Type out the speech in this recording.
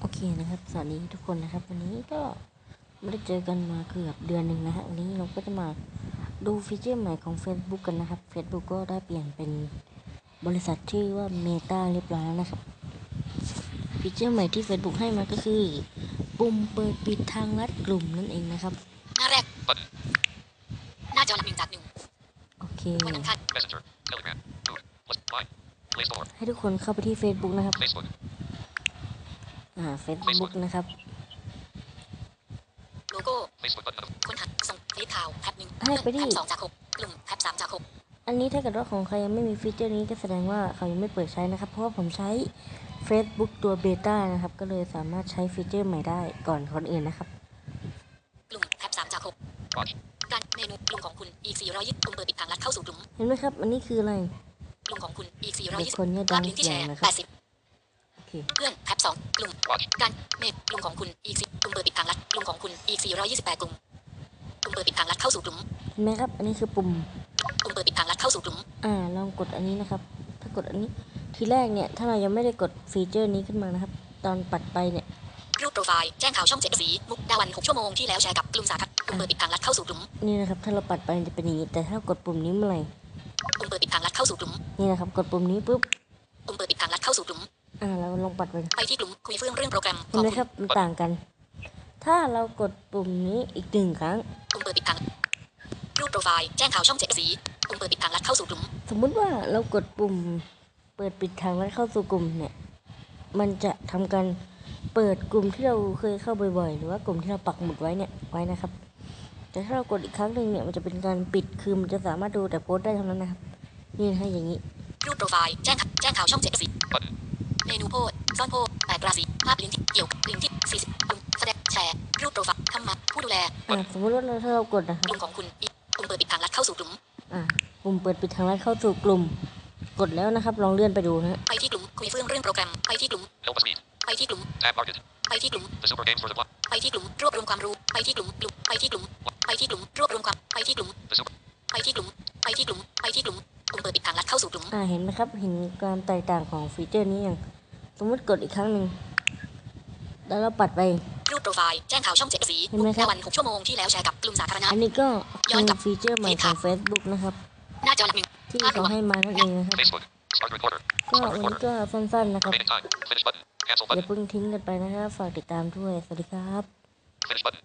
โอเคนะครับ สวัสดีทุกคนนะครับ วันนี้ก็ไม่ได้เจอกันมาเกือบเดือนหนึ่งนะฮะวันนี้เราก็จะมาดูฟีเจอร์ใหม่ของ Facebook กันนะครับ Facebook ก็ได้เปลี่ยนเป็นบริษัทชื่อว่า Meta เรียบร้อยแล้วนะครับ ฟีเจอร์ใหม่ที่ Facebook ให้มาก็คือ ปุ่มเปิดปิดทางลัดกลุ่มนั่นเองนะครับ หน้าแรก Button. หน้าจอหลักหนึ่งจากหนึ่งโอเควันอังคาร Messenger. Telegram. Food. List. Line. Play Store. ให้ทุกคนเข้าไปที่ Facebook นะครับ Facebook. อ่า Facebook นะครับโลโก้ Facebook button. ค้นหาส่งฟีดข่าวแท็บหนึ่งให้ไปดิแท็บสองจากหกกลุ่มแท็บสามจากหกอันนี้ถ้าเกิดว่าของใครยังไม่มีฟีเจอร์นี้ก็แสดงว่าเขายังไม่เปิดใช้นะครับ เพราะว่าผมใช้ Facebook ตัวเบต้านะครับ ก็เลยสามารถใช้ฟีเจอร์ใหม่ได้ก่อนคนอื่นนะครับ กลุ่มแท็บสามจากหก Watch. การเมนูกลุ่มของคุณอีกสี่ร้อยยี่สิบกลุ่มเปิดปิดทางลัดเข้าสู่กลุ่ม เห็นไหมครับ อันนี้คืออะไร กลุ่มของคุณอีกสี่ร้อยเด็กยี่สิบคนเนี่ยภาดัพงลิงก์ที่อแชย่างร์นะคแปรับดสิบโอเคเพื่อนแท็บสองกลุ่ม Watch. การเมนูกลุ่มของคุณอีกสิบกลุ่มเปิดปิดทางลัดกลุ่มของคุณอีกสี่ร้อยยี่สิบแปดกลุ่มกลุ่มเปิดปิดทางลัดเข้าสู่กลุ่มเห็นไหมครับ อันนี้คือปุ่มกลุ่มเปิดปิดทางลัดเข้าสู่กลุ่มอ่าลองกดอันนี้นะครับ ถ้ากดอันนี้ทีแรกเนี่ยถ้าเรายังไม่ได้กดฟีเจอร์นี้ขึ้นมานะครับ ตอนปัดไปเนี่ยรูปโปรไฟล์แจ้งข่าวช่องเจ็ดสีมุกดาวันหกชั่วโมงที่แล้วแชร์กับกลุ่มสาธารณะกลุ่มเปิดปิดทางลัดเข้าสู่กลุ่มนี่นะครับถ้าเราปัดไปมันจะเป็นอย่างนี้แต่ถ้าเรากดปุ่มนี้เมื่อไหร่กลุ่ มเปิดปิดทางลัดเข้าสู่กลุ่มนี่นะครับกดปุ่มนี้ปุ๊บกลุ่มเปิดปิดทางลัดเข้าสู่กลุ่มอ่าเราลองปัดไปไปที่กลุ่มคุยเฟื่องเรื่องโปรแกรมขเห็นองไหมคุณครับมันต่างกัน ถ้าเรากดปุ่มนี้อีกหนึ่งครั้งกลุ่มเปิดปิดทางรูปโปรไฟล์แจ้งข่าวช่องเจ็ดสีกลุ่มเปิดปิดทางลัดเข้าสู่กลุ่ม สมมุติว่าเรากดปุ่ม เปิดปิดทางแล้วเข้าสู่กลุ่มเนี่ย มันจะทำการเปิดกลุ่มที่เราเคยเข้าบ่อยๆ หรือว่ากลุ่มที่เราปักหมุดไว้เนี่ยไว้นะครับ แต่ถ้าเรากดอีกครั้งหนึ่งเนี่ยมันจะเป็นการปิดคือมันจะสามารถดูแต่โพสต์ได้เท่านั้นนะครับ นี่นะฮะอย่างนี้รูปโปรไฟล์แจ้งแจ้งข่าวช่องเจ็ดสี Button. เมนูโพสต์ซ่อนโพสต์แปดราศีภาพลิงก์ที่เกี่ยวกับลิงก์ที่สี่สิบกลุ่มแสดงแชร์รูปโปรไฟล์คำมาผู้ดูแลอ่าสมมติว่าเราถ้าเรากดนะคกรับลุ่มของคุณอีกกลุ่มเปิดปิดทางลัดเข้าสู่กลุ่มอ่าปุ่มเปิดปิดทางลัดเข้าสู่กลุ่ม กดแล้วนะครับ ลองเลื่อนไปดูนะฮะไปที่กลุ่มคุยเฟื่องเรื่องโปรแกรมไปที่กลุ่ม Help us meet. ไปที่กลุ่ม Tab target. ไปที่กลุ่ม The super games for the block. ไปที่กลุ่มรวบรวมความรู้ไปที่กลุ่มกลุ่มไปที่กลุ่มไปที่กลุ่มรวบรวมความไปที่กลุ่ม The super. ไปที่กลุ่มไปที่กลุ่มไปที่กลุ่ม กลุ่มเปิดปิดทางลัดเข้าสู่กลุ่มอ่าเห็นไหมครับ เห็นความแตกต่างของฟีเจอร์นี้อย่างสมมติกดอีกครั้งหนึ่งแล้วเราปัดไปรูปโปรไฟล์แจ้งข่าวช่องเจ็ดสีเห็นไหมครับหน้าวันหกชั่วโมงที่แล้วแชร์กับกลุ่มสาธารณะอันนี้ก็ย้อนเป็กลันบฟีเจอร์ใหม่ของ Facebook นะครับ หน้าจอหลักหนึ่งที่เขาให้มานั่นเองนะครับ Facebook. Start recorder. ก็ Start วันนี้ recorder. ก็สั้นๆนะครับ Remaining time. Finish button. Cancel อย่า button. เพิ่งทิ้งกันไปนะครับ ฝากติดตามด้วย สวัสดีครับ Finish button.